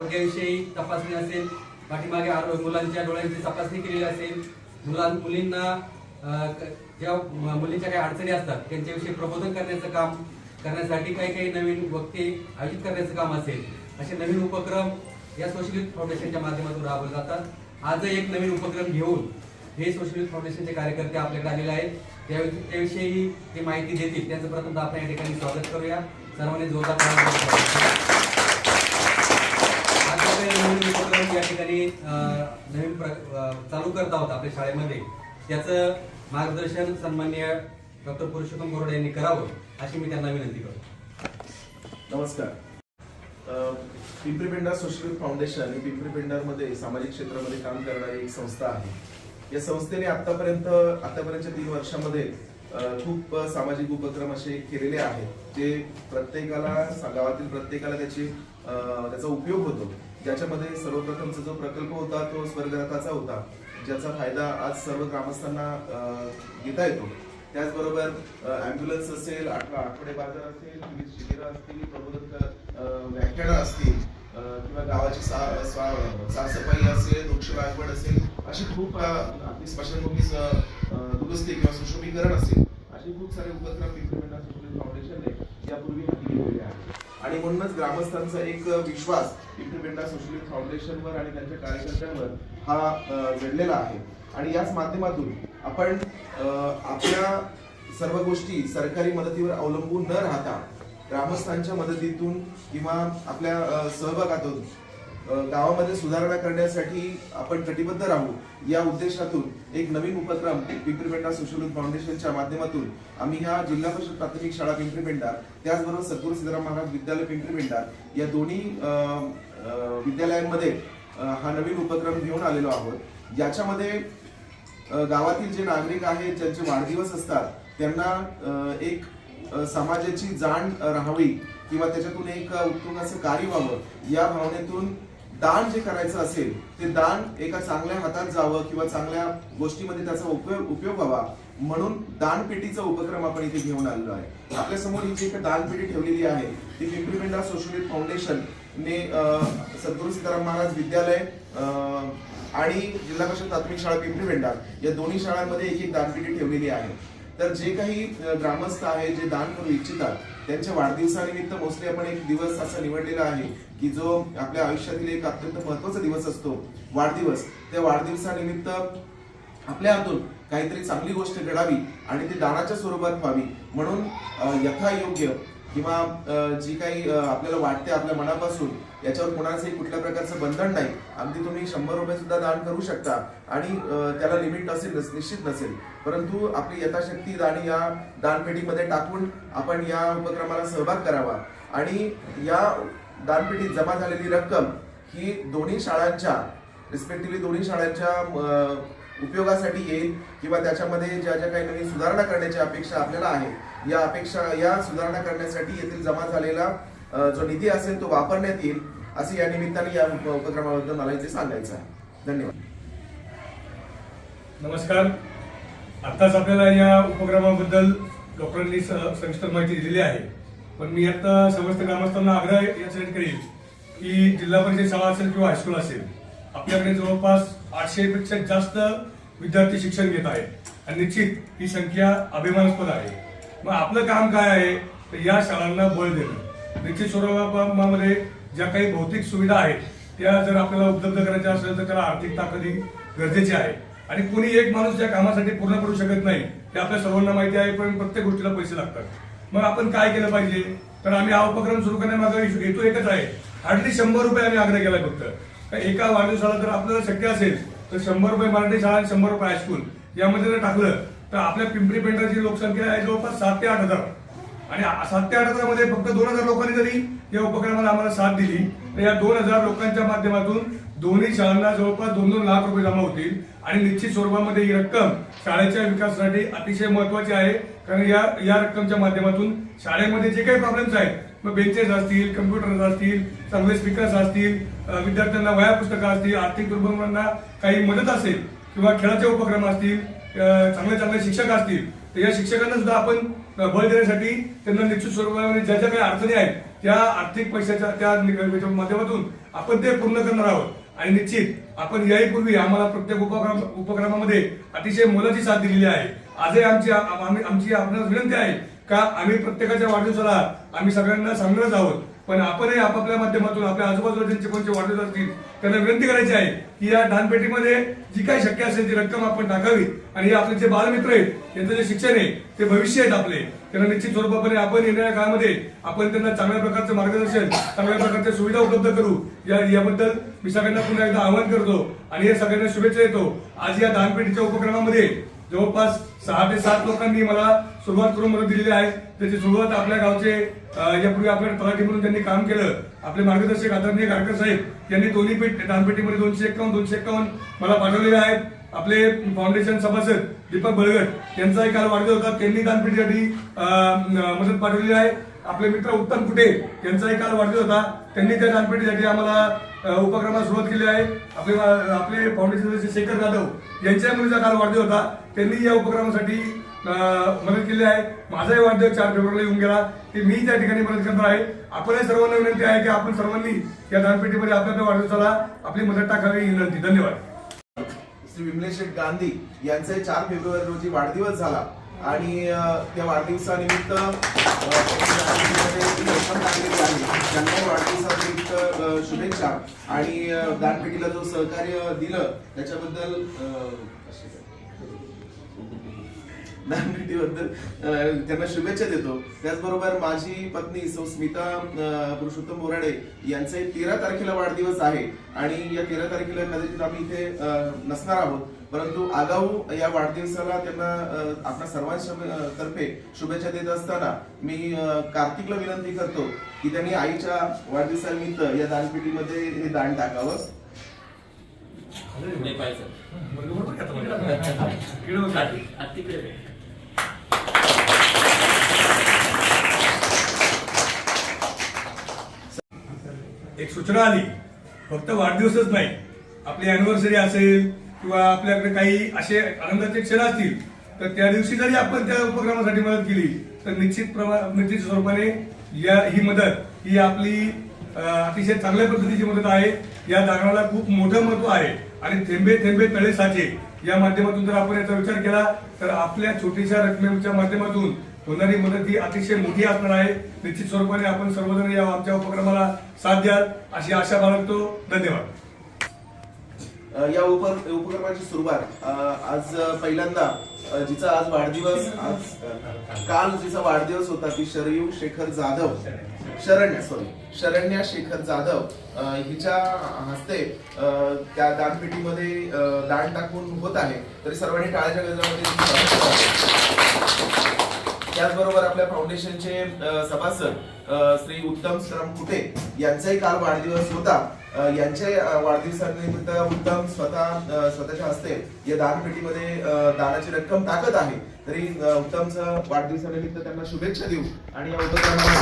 आरोग्याविषयी तपासणी असेल पाठीमागे मुलांच्या डोळ्यांची तपासणी केलेली असेल मुलां मुलींना ज्या मुलींच्या काही अडचणी असतात त्यांच्याविषयी प्रबोधन करण्याचं काम करण्यासाठी काही काही नवीन वक्ते आयोजित करण्याचं काम असेल असे नवीन उपक्रम या सोशलिस्ट फाउंडेशनच्या माध्यमातून राबवले जातात. आज एक नवीन उपक्रम घेऊन हे सोशलिस्ट फाउंडेशनचे कार्यकर्ते आपल्याकडे आलेले आहेत. त्याविषयी ते माहिती देतील. त्यांचं प्रथम आपण या ठिकाणी स्वागत करूया. सर्वांनी जोरदार टाळ्या वाजवा. आज आपण नवीन उपक्रम या ठिकाणी नवीन प्र- चालू करत आहोत आपल्या शाळेमध्ये. त्याचं मार्गदर्शन सन्मान्य डॉक्टर पुरुषोत्तम गोरडे यांनी करावं अशी मी त्यांना विनंती करतो. नमस्कार. अ, पिंपरी पेंडार सोशल फाउंडेशन ही पिंपरी पेंडारमध्ये सामाजिक क्षेत्रामध्ये काम करणारी एक संस्था आहे. या संस्थेने आतापर्यंत आतापर्यंतच्या तीन वर्षामध्ये खूप सामाजिक उपक्रम असे केलेले आहेत जे प्रत्येकाला गावातील प्रत्येकाला त्याची त्याचा उपयोग होतो. ज्याच्यामध्ये सर्वप्रथमचा जो प्रकल्प होता तो स्वर्गरथाचा होता ज्याचा फायदा आज सर्व ग्रामस्थांना घेता येतो. त्याचबरोबर ॲम्ब्युलन्स असेल आठ- आठवडे बाजार असेल विविध शिबिरं असतील प्रबोधक व्याख्यानं असतील किंवा गावाची सा- साफसफाई असेल वृक्ष लागवड असेल अशी खूप अ, आपली स्मशानभूमी दुरुस्ती किंवा सुशोभीकरण असेल असे खूप सारे उपक्रम पिंपरी फाउंडेशनने यापूर्वी हाती घेतलेले आहेत. आणि म्हणूनच ग्रामस्थांचा एक विश्वास इंडिपेंडा सोशलिस्ट फाउंडेशनवर आणि त्यांच्या कार्यकर्त्यांवर हा जडलेला आहे. आणि याच माध्यमातून आपण आपल्या सर्व गोष्टी सरकारी मदतीवर अवलंबून न राहता ग्रामस्थांच्या मदतीतून किंवा आपल्या सहभागातून गावामध्ये सुधारणा करण्यासाठी आपण कटिबद्ध राहू या उद्देशातून एक नवीन उपक्रम पिंपरी पेंढा सोशल फाउंडेशनच्या माध्यमातून आम्ही ह्या जिल्हा परिषद प्राथमिक शाळा पिंपरी पेंढा त्याचबरोबर सद्गुरू सीताराम महाराज विद्यालय पिंपरी पेंढा या दोन्ही विद्यालयांमध्ये हा नवीन उपक्रम घेऊन आलेलो आहोत. याच्यामध्ये गावातील जे नागरिक आहेत ज्यांचे वाढदिवस असतात त्यांना एक समाजाची जाण राहावी किंवा त्याच्यातून एक अ, उत्तुंग असं कार्य व्हावं या भावनेतून दान जे करायचं असेल ते दान एका चांगल्या हातात जावं किंवा चांगल्या गोष्टीमध्ये त्याचा उपयोग उपयोग व्हावा म्हणून दानपेटीचा उपक्रम आपण इथे घेऊन आलेलो आहे. आपल्यासमोर ही जी एक दानपेटी ठेवलेली आहे ती पिंपरी पिंडा सोशल फाउंडेशन ने अ, सद्गुरू सीताराम महाराज विद्यालय आणि जिल्हा परिषद प्राथमिक शाळा पिंपरी पेंढा या दोन्ही शाळांमध्ये एक एक दानपेटी ठेवलेली आहे. तर जे काही ग्रामस्थ आहे जे दान करू इच्छितात त्यांच्या वाढदिवसानिमित्त मोस्टली आपण एक दिवस असा निवडलेला आहे की जो आपल्या आयुष्यातील एक अत्यंत महत्त्वाचा दिवस असतो वाढदिवस. त्या वाढदिवसानिमित्त आपल्या हातून काहीतरी चांगली गोष्ट घडावी आणि ती दानाच्या स्वरूपात व्हावी. म्हणून यथायोग्य किंवा जी काही आपल्याला वाटते आपल्या मनापासून याच्यावर कोणाचंही कुठल्या प्रकारचं बंधन नाही. अगदी तुम्ही शंभर रुपये सुद्धा दान करू शकता. आणि त्याला लिमिट असेल निश्चित नसेल. परंतु आपली यथाशक्ती दान या दानपेटीमध्ये टाकून आपण या उपक्रमाला सहभाग करावा. आणि या दानपेटीत जमा झालेली रक्कम ही दोन्ही शाळांच्या रिस्पेक्टिव्हली दोन्ही शाळांच्या उपयोगासाठी येईल किंवा त्याच्यामध्ये ज्या ज्या काही नवीन सुधारणा करण्याची अपेक्षा आपल्याला आहे या अपेक्षा या सुधारणा करण्यासाठी येथील जमा झालेला जो निधी असेल तो वापरण्यात येईल असे या निमित्ताने या उपक्रमाबद्दल मला इथे सांगायचं आहे. धन्यवाद. नमस्कार. आत्ताच आपल्याला या उपक्रमाबद्दल डॉक्टरांनी स- सविस्तर माहिती दिलेली आहे. पण मी आता समस्त ग्रामस्थांना आग्रह यासाठी करेल की जिल्हा परिषद शाळा असेल किंवा हायस्कूल असेल आपल्याकडे जवळपास आठशे पेक्षा जास्त विद्यार्थी शिक्षण घेत आहेत. आणि निश्चित ही संख्या अभिमानास्पद आहे. मग आपलं काम काय आहे? तर या शाळांना बळ देणं. निश्चित स्वरूपामध्ये ज्या काही भौतिक सुविधा आहेत त्या जर आपल्याला उपलब्ध करायच्या असेल तर त्याला आर्थिक ताकद ही गरजेची आहे. आणि कोणी एक माणूस ज्या कामासाठी पूर्ण करू शकत नाही ते आपल्या सर्वांना माहिती आहे पण प्रत्येक गोष्टीला पैसे लागतात. मग आपण काय केलं पाहिजे? तर आम्ही हा उपक्रम सुरू करण्यामागे हेतू एकच आहे. हार्डली शंभर रुपये आम्ही आग्रह केला फक्त. एका वाढदिवसाला जर आपल्याला शक्य असेल तर शंभर रुपये मराठी शाळा आणि शंभर रुपये हायस्कूल यामध्ये जर टाकलं तर आपल्या पिंपरी पेंढाची लोकसंख्या आहे जवळपास सात ते आठ हजार. आणि सात ते आठ हजारमध्ये फक्त दोन हजार लोकांनी जरी या उपक्रमाला आम्हाला साथ दिली तर या दोन हजार लोकांच्या माध्यमातून दोन्ही शाळांना जवळपास दोन दोन लाख रुपये जमा होतील. आणि निश्चित स्वरूपामध्ये ही रक्कम शाळेच्या विकासासाठी अतिशय महत्वाची आहे. कारण या या रक्कमच्या माध्यमातून शाळेमध्ये जे काही प्रॉब्लेम्स आहेत मग बेंचेस असतील कम्प्युटर्स असतील चांगले स्पीकर्स असतील विद्यार्थ्यांना वया पुस्तकं असतील आर्थिक दुर्बलांना काही मदत असेल किंवा खेळाचे उपक्रम असतील चांगले चांगले शिक्षक असतील तर या शिक्षकांना सुद्धा आपण बळ देण्यासाठी त्यांना निश्चित स्वरूपामध्ये ज्या ज्या काही अडचणी आहेत त्या आर्थिक पैशाच्या त्या माध्यमातून आपण ते पूर्ण करणार आहोत. आणि निश्चित आपण याही पूर्वी आम्हाला प्रत्येक उपक्रम उपक्रमामध्ये अतिशय मोलाची साथ दिलेली आहे. आजही आमची आम्ही- आमची आपणास विनंती आहे का आम्ही प्रत्येकाच्या वाढदिवसाला आम्ही सगळ्यांना सांगणारच आहोत. पण आपणही आपापल्या माध्यमातून आपल्या आजूबाजूला ज्यांचे कोणते वाढदिवस असतील त्यांना विनंती करायची आहे की या दानपेटीमध्ये जी काही शक्य असेल ती रक्कम आपण टाकावी. आणि हे आपले जे बालमित्र आहेत त्यांचं जे शिक्षण आहे ते भविष्य आहेत आपले. त्यांना निश्चित स्वरूपाने आपण येणाऱ्या काळामध्ये आपण त्यांना चांगल्या प्रकारचं मार्गदर्शन चांगल्या प्रकारच्या सुविधा उपलब्ध करू. या याबद्दल मी सगळ्यांना पुन्हा एकदा आवाहन करतो. आणि या सगळ्यांना शुभेच्छा देतो. आज या दानपेटीच्या उपक्रमामध्ये जवळपास सहा ते सात लोकांनी मला सुरुवात करून मदत दिलेली आहे. त्याची सुरुवात आपल्या गावचे यापूर्वी आपल्या तलाठी म्हणून त्यांनी काम केलं. आपले मार्गदर्शक आदरणीय गाडकर साहेब यांनी दोन्ही पेट दानपेटीमध्ये दोनशे एक्कावन्न दोनशे एक्कावन्न मला पाठवलेले आहेत. आपले फाउंडेशन सभासद दीपक बळगट यांचाही काल वाढदिवस होता. त्यांनी दानपेटीसाठी मदत पाठवलेली आहे. आपले मित्र उत्तम कुटे यांचाही काल वाढदिवस होता. त्यांनी त्या दानपेटीसाठी आम्हाला अ, उपक्रमास सुरुवात केली आहे. आपले आपले फाउंडेशनचे शेखर जाधव यांच्या मुलीचा काल वाढदिवस होता. त्यांनी या उपक्रमासाठी मदत केली आहे. माझाही वाढदिवस चार फेब्रुवारीला येऊन गेला. ते मी त्या ठिकाणी मदत करणार आहे. आपणही सर्वांना विनंती आहे की आपण सर्वांनी या दानपेटीमध्ये आपल्या आपल्या वाढदिवसाला आपली मदत टाकावी विनंती. धन्यवाद. श्री विमलेश गांधी यांचा चार फेब्रुवारी रोजी वाढदिवस झाला. आणि त्या वाढदिवसानिमित्त आहे त्यांना वाढदिवसानिमित्त शुभेच्छा. आणि दानपेटीला जो सहकार्य दिलं त्याच्याबद्दल दानपेटीबद्दल त्यांना शुभेच्छा देतो. त्याचबरोबर माझी पत्नी सौ स्मिता पुरुषोत्तम बोराडे यांचे तेरा तारखेला वाढदिवस आहे. आणि या तेरा तारखेला कदाचित आम्ही इथे नसणार आहोत. परंतु आगाऊ या वाढदिवसाला त्यांना आपल्या सर्वांच्या तर्फे शुभेच्छा देत असताना मी कार्तिकला विनंती करतो की त्यांनी आईच्या वाढदिवसानिमित्त या दानपेटीमध्ये हे दान टाकावं. एक सूचना आली. फक्त वाढदिवसच नाही. आपली अॅनिव्हर्सरी असेल किंवा आपल्याकडे काही असे आनंदाचे क्षण असतील तर त्या दिवशी जरी आपण त्या उपक्रमासाठी मदत केली तर निश्चित प्रमा निश्चित स्वरूपाने या ही मदत ही आपली अतिशय चांगल्या पद्धतीची मदत आहे. या दानाला खूप मोठं महत्त्व आहे. आणि थेंबे थेंबे तळे साचे या माध्यमातून जर आपण याचा विचार केला तर आपल्या छोटीशा रकमेच्या माध्यमातून होणारी मदत ही अतिशय मोठी असणार आहे. निश्चित स्वरूपाने आपण सर्वजण या आमच्या उपक्रमाला साथ द्याल. अशी आशा बाळगतो. धन्यवाद. या उप उपक्रमाची सुरुवात आज पहिल्यांदा जिचा आज वाढदिवस आज काल जिचा वाढदिवस होता ती शरयू शेखर जाधव शरण्या सॉरी शरण्या शेखर जाधव हिच्या हस्ते त्या दानपेटीमध्ये दान टाकून होत आहे. तरी सर्वांनी टाळ्याच्या गजरामध्ये त्याचबरोबर आपल्या फाउंडेशनचे सभासद श्री उत्तम श्रम कुटे यांचाही काल वाढदिवस होता. यांच्या वाढदिवसानिमित्त उत्तम स्वतः स्वतःच्या हस्ते या दानपेटीमध्ये दानाची रक्कम टाकत आहे. तरी उत्तमचं वाढदिवसानिमित्त त्यांना शुभेच्छा देऊ आणि या उपक्रमाला